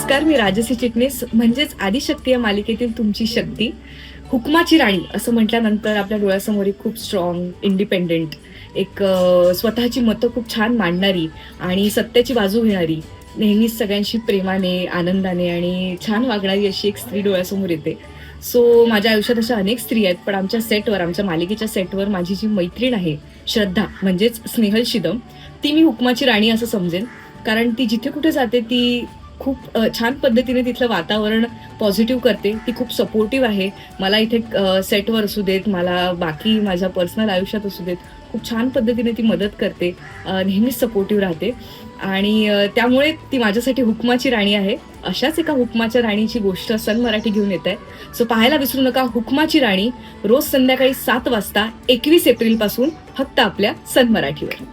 नमस्कार मी राजसी चिटणीस म्हणजेच आदिशक्ती या मालिकेतील तुमची शक्ती हुकमाची राणी असं म्हटल्यानंतर आपल्या डोळ्यासमोर एक खूप स्ट्रॉंग इंडिपेंडेंट एक स्वतःची मतं खूप छान मांडणारी आणि सत्याची बाजू घेणारी नेहमीच सगळ्यांशी प्रेमाने आनंदाने आणि छान वागणारी अशी एक स्त्री डोळ्यासमोर येते. सो माझ्या आयुष्यात अशा अनेक स्त्री आहेत पण आमच्या सेटवर आमच्या मालिकेच्या सेटवर माझी जी मैत्रीण आहे श्रद्धा म्हणजेच स्नेहल शिदम ती मी हुकमाची राणी असं समजेन. कारण ती जिथे कुठे जाते ती खूप छान पद्धतीने तिथलं वातावरण पॉझिटिव्ह करते. ती खूप सपोर्टिव्ह आहे. मला इथे सेटवर असू देत मला बाकी माझ्या पर्सनल आयुष्यात असू देत खूप छान पद्धतीने ती मदत करते नेहमीच सपोर्टिव्ह राहते. आणि त्यामुळे ती माझ्यासाठी हुकमाची राणी आहे. अशाच एका हुकमाच्या राणीची गोष्ट सन मराठी घेऊन येत आहे. सो पाहायला विसरू नका हुकमाची राणी रोज संध्याकाळी सात वाजता एकवीस एप्रिलपासून फक्त आपल्या सन मराठीवर.